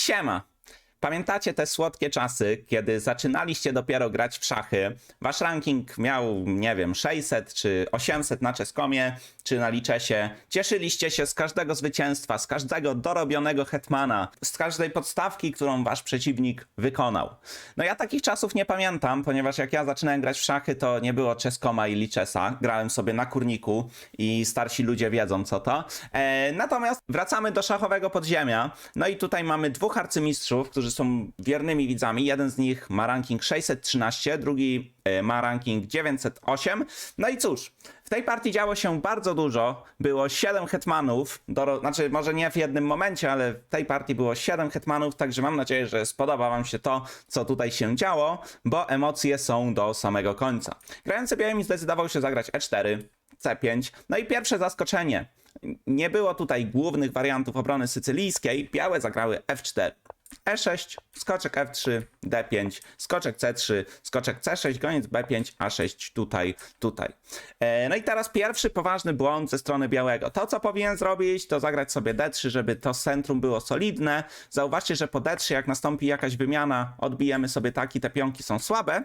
Siema! Pamiętacie te słodkie czasy, kiedy zaczynaliście dopiero grać w szachy? Wasz ranking miał, nie wiem, 600 czy 800 na czeskomie, czy na liczesie. Cieszyliście się z każdego zwycięstwa, z każdego dorobionego hetmana, z każdej podstawki, którą wasz przeciwnik wykonał. No ja takich czasów nie pamiętam, ponieważ jak ja zaczynałem grać w szachy, to nie było czeskoma i liczesa. Grałem sobie na kurniku i starsi ludzie wiedzą co to. E, natomiast wracamy do szachowego podziemia. No i tutaj mamy dwóch arcymistrzów, którzy są wiernymi widzami. Jeden z nich ma ranking 613, drugi e, ma ranking 908. No i cóż, w tej partii działo się bardzo dużo. Było 7 hetmanów, do, znaczy może nie w jednym momencie, ale w tej partii było 7 hetmanów, także mam nadzieję, że spodoba wam się to, co tutaj się działo, bo emocje są do samego końca. Grający białymi zdecydował się zagrać E4, C5, no i pierwsze zaskoczenie. Nie było tutaj głównych wariantów obrony sycylijskiej, białe zagrały F4. E6, skoczek F3, D5, skoczek C3, skoczek C6, goniec B5, A6 tutaj, tutaj. E, no i teraz pierwszy poważny błąd ze strony białego. To, co powinien zrobić, to zagrać sobie D3, żeby to centrum było solidne. Zauważcie, że po D3, jak nastąpi jakaś wymiana, odbijemy sobie tak i te pionki są słabe.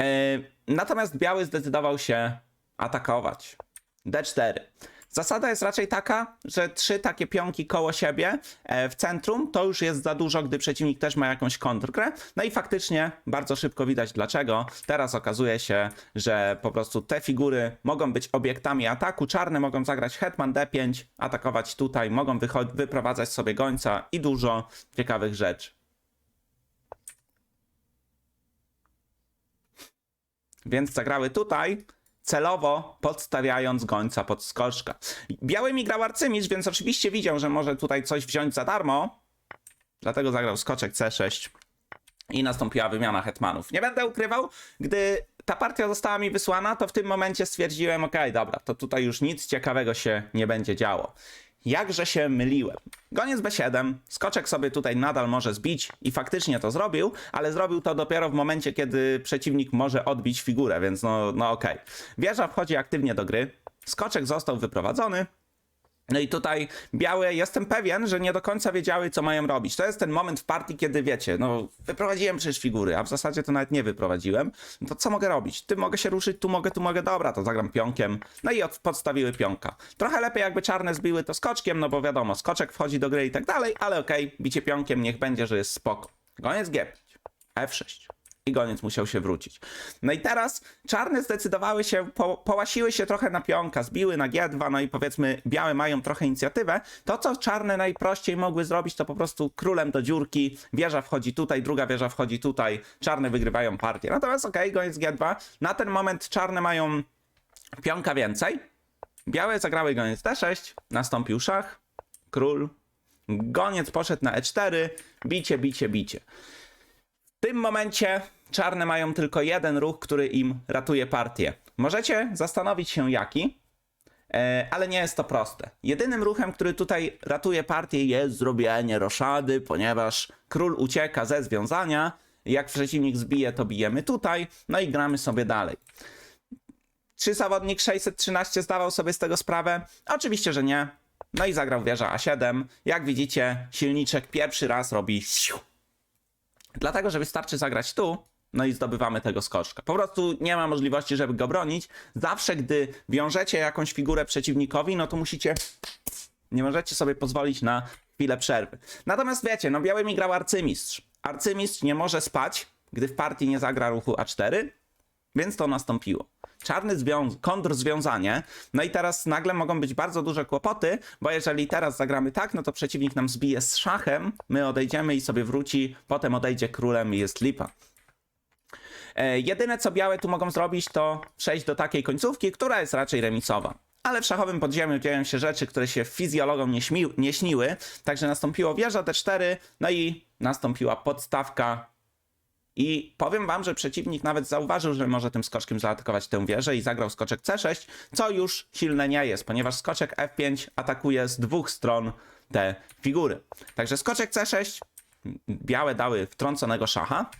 E, natomiast biały zdecydował się atakować. D4. Zasada jest raczej taka, że trzy takie pionki koło siebie e, w centrum to już jest za dużo, gdy przeciwnik też ma jakąś kontrgrę. No i faktycznie bardzo szybko widać dlaczego. Teraz okazuje się, że po prostu te figury mogą być obiektami ataku. Czarne mogą zagrać hetman d5, atakować tutaj, mogą wyprowadzać sobie gońca i dużo ciekawych rzeczy. Więc zagrały tutaj, celowo podstawiając gońca pod skoczka. Białymi grał arcymistrz, więc oczywiście widział, że może tutaj coś wziąć za darmo. Dlatego zagrał skoczek C6 i nastąpiła wymiana hetmanów. Nie będę ukrywał, gdy ta partia została mi wysłana, to w tym momencie stwierdziłem, ok, dobra, to tutaj już nic ciekawego się nie będzie działo. Jakże się myliłem. Goniec B7, skoczek sobie tutaj nadal może zbić i faktycznie to zrobił, ale zrobił to dopiero w momencie, kiedy przeciwnik może odbić figurę, więc no, no okej. Wieża wchodzi aktywnie do gry, skoczek został wyprowadzony, no i tutaj białe, jestem pewien, że nie do końca wiedziały, co mają robić. To jest ten moment w partii, kiedy wiecie, no wyprowadziłem przecież figury, a w zasadzie to nawet nie wyprowadziłem. No to co mogę robić? Ty mogę się ruszyć, tu mogę, tu mogę, dobra, to zagram pionkiem. No i od, podstawiły pionka. Trochę lepiej jakby czarne zbiły to skoczkiem, no bo wiadomo, skoczek wchodzi do gry i tak dalej, ale okej, bicie pionkiem niech będzie, że jest spoko. Goniec G5, F6 i goniec musiał się wrócić. No i teraz czarne zdecydowały się, po, połasiły się trochę na pionka, zbiły na G2, no i powiedzmy białe mają trochę inicjatywę. To, co czarne najprościej mogły zrobić, to po prostu królem do dziurki, wieża wchodzi tutaj, druga wieża wchodzi tutaj, czarne wygrywają partię. Natomiast okej, okay, goniec G2. Na ten moment czarne mają pionka więcej. Białe zagrały goniec D6, nastąpił szach, król, goniec poszedł na E4, bicie, bicie, bicie. Tym momencie czarne mają tylko jeden ruch, który im ratuje partię. Możecie zastanowić się jaki, e, ale nie jest to proste. Jedynym ruchem, który tutaj ratuje partię jest zrobienie roszady, ponieważ król ucieka ze związania. Jak przeciwnik zbije, to bijemy tutaj, no i gramy sobie dalej. Czy zawodnik 613 zdawał sobie z tego sprawę? Oczywiście, że nie. No i zagrał wieża A7. Jak widzicie, silniczek pierwszy raz robi siu. Dlatego, że wystarczy zagrać tu, no i zdobywamy tego skoczka. Po prostu nie ma możliwości, żeby go bronić. Zawsze, gdy wiążecie jakąś figurę przeciwnikowi, no to musicie. Nie możecie sobie pozwolić na chwilę przerwy. Natomiast wiecie, no białymi grał arcymistrz. Arcymistrz nie może spać, gdy w partii nie zagra ruchu A4, więc to nastąpiło. Czarny zwią- kontrzwiązanie, no i teraz nagle mogą być bardzo duże kłopoty, bo jeżeli teraz zagramy tak, no to przeciwnik nam zbije z szachem, my odejdziemy i sobie wróci, potem odejdzie królem i jest lipa. E, jedyne co białe tu mogą zrobić, to przejść do takiej końcówki, która jest raczej remisowa. Ale w szachowym podziemiu dzieją się rzeczy, które się fizjologom nie, nie śniły, także nastąpiło wieża D4, no i nastąpiła podstawka i powiem wam, że przeciwnik nawet zauważył, że może tym skoczkiem zaatakować tę wieżę i zagrał skoczek C6, co już silne nie jest, ponieważ skoczek F5 atakuje z dwóch stron te figury. Także skoczek C6, białe dały wtrąconego szacha.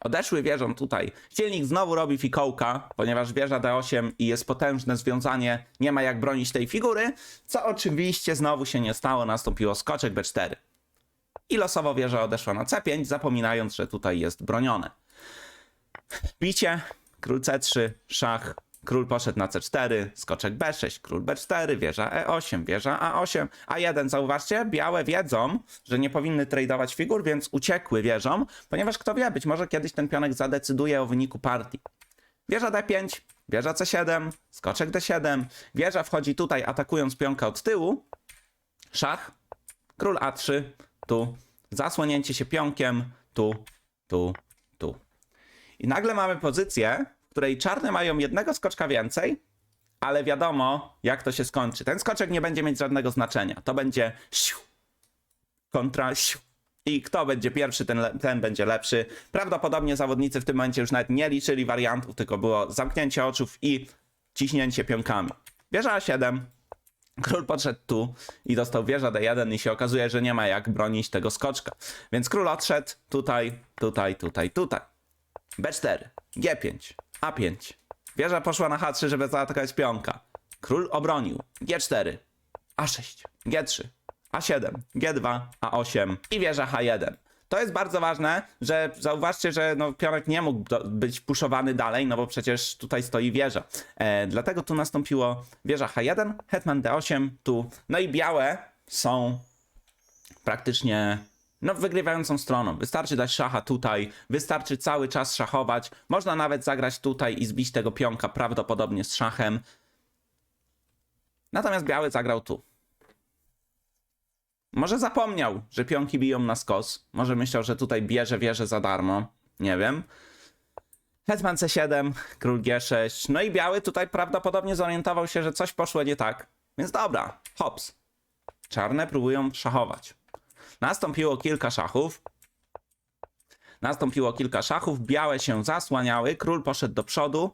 Odeszły wieżą tutaj. Cielnik znowu robi fikołka, ponieważ wieża D8 i jest potężne związanie, nie ma jak bronić tej figury, co oczywiście znowu się nie stało, nastąpiło skoczek B4. I losowo wieża odeszła na C5, zapominając, że tutaj jest bronione. Bicie, król C3, szach, król poszedł na C4, skoczek B6, król B4, wieża E8, wieża A8, A1. Zauważcie, białe wiedzą, że nie powinny tradować figur, więc uciekły wieżą, ponieważ kto wie, być może kiedyś ten pionek zadecyduje o wyniku partii. Wieża D5, wieża C7, skoczek D7, wieża wchodzi tutaj atakując pionka od tyłu, szach, król A3, tu, zasłonięcie się pionkiem, tu, tu, tu. I nagle mamy pozycję, w której czarne mają jednego skoczka więcej, ale wiadomo, jak to się skończy. Ten skoczek nie będzie mieć żadnego znaczenia. To będzie siu, kontra siu. I kto będzie pierwszy, ten, ten będzie lepszy. Prawdopodobnie zawodnicy w tym momencie już nawet nie liczyli wariantów, tylko było zamknięcie oczów i ciśnięcie pionkami. Wieża A7, Król podszedł tu i dostał wieża D1 i się okazuje, że nie ma jak bronić tego skoczka. Więc król odszedł tutaj, tutaj, tutaj, tutaj. B4, G5, A5. Wieża poszła na H3, żeby zaatakować pionka. Król obronił. G4, A6, G3, A7, G2, A8 i wieża H1. To jest bardzo ważne, że zauważcie, że no, pionek nie mógł do, być puszowany dalej, no bo przecież tutaj stoi wieża. E, dlatego tu nastąpiło wieża H1, hetman D8, tu. No i białe są praktycznie no, wygrywającą stroną. Wystarczy dać szacha tutaj, wystarczy cały czas szachować. Można nawet zagrać tutaj i zbić tego pionka prawdopodobnie z szachem. Natomiast biały zagrał tu. Może zapomniał, że pionki biją na skos. Może myślał, że tutaj bierze wieżę za darmo. Nie wiem. Hetman C7, król G6. No i biały tutaj prawdopodobnie zorientował się, że coś poszło nie tak. Więc dobra, hops. Czarne próbują szachować. Nastąpiło kilka szachów. Nastąpiło kilka szachów. Białe się zasłaniały. Król poszedł do przodu.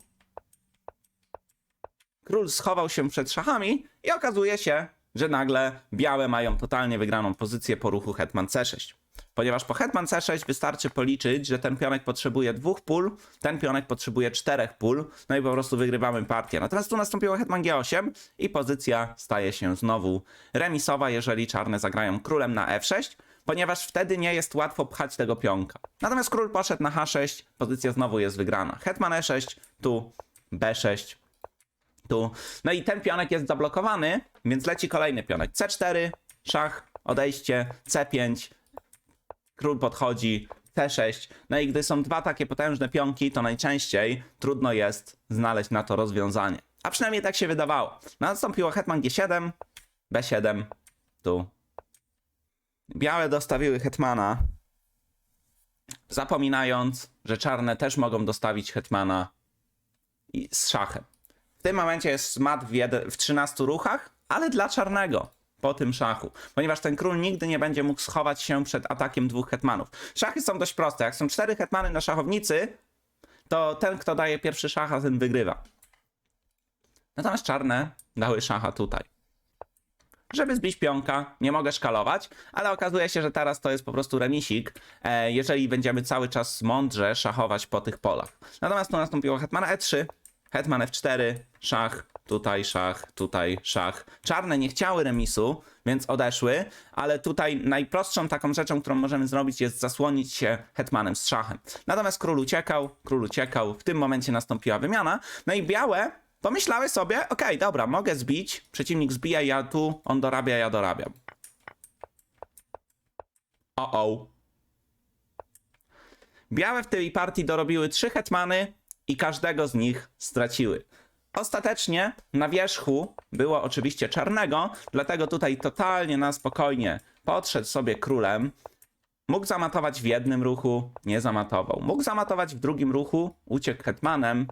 Król schował się przed szachami i okazuje się, że nagle białe mają totalnie wygraną pozycję po ruchu hetman c6. Ponieważ po hetman c6 wystarczy policzyć, że ten pionek potrzebuje dwóch pól, ten pionek potrzebuje czterech pól, no i po prostu wygrywamy partię. Natomiast tu nastąpiło hetman g8 i pozycja staje się znowu remisowa, jeżeli czarne zagrają królem na f6, ponieważ wtedy nie jest łatwo pchać tego pionka. Natomiast król poszedł na h6, pozycja znowu jest wygrana. Hetman e6, tu b6, tu. No i ten pionek jest zablokowany, więc leci kolejny pionek. C4, szach, odejście, C5, król podchodzi, C6. No i gdy są dwa takie potężne pionki, to najczęściej trudno jest znaleźć na to rozwiązanie. A przynajmniej tak się wydawało. Nastąpiło hetman G7, B7, tu. Białe dostawiły hetmana, zapominając, że czarne też mogą dostawić hetmana z szachem. W tym momencie jest mat w, w 13 ruchach, ale dla czarnego po tym szachu, ponieważ ten król nigdy nie będzie mógł schować się przed atakiem dwóch hetmanów. Szachy są dość proste. Jak są cztery hetmany na szachownicy, to ten, kto daje pierwszy szacha, ten wygrywa. Natomiast czarne dały szacha tutaj. Żeby zbić pionka, nie mogę szkalować, ale okazuje się, że teraz to jest po prostu remisik, e, jeżeli będziemy cały czas mądrze szachować po tych polach. Natomiast tu nastąpiło hetman e3, hetman f4, szach, tutaj szach, tutaj szach. Czarne nie chciały remisu, więc odeszły, ale tutaj najprostszą taką rzeczą, którą możemy zrobić jest zasłonić się hetmanem z szachem. Natomiast król uciekał, król uciekał, w tym momencie nastąpiła wymiana, no i białe pomyślały sobie, okej, dobra, mogę zbić, przeciwnik zbija, ja tu, on dorabia, ja dorabiam. O-o. Białe w tej partii dorobiły trzy hetmany i każdego z nich straciły. Ostatecznie na wierzchu było oczywiście czarnego, dlatego tutaj totalnie na spokojnie podszedł sobie królem. Mógł zamatować w jednym ruchu, nie zamatował. Mógł zamatować w drugim ruchu, uciekł hetmanem,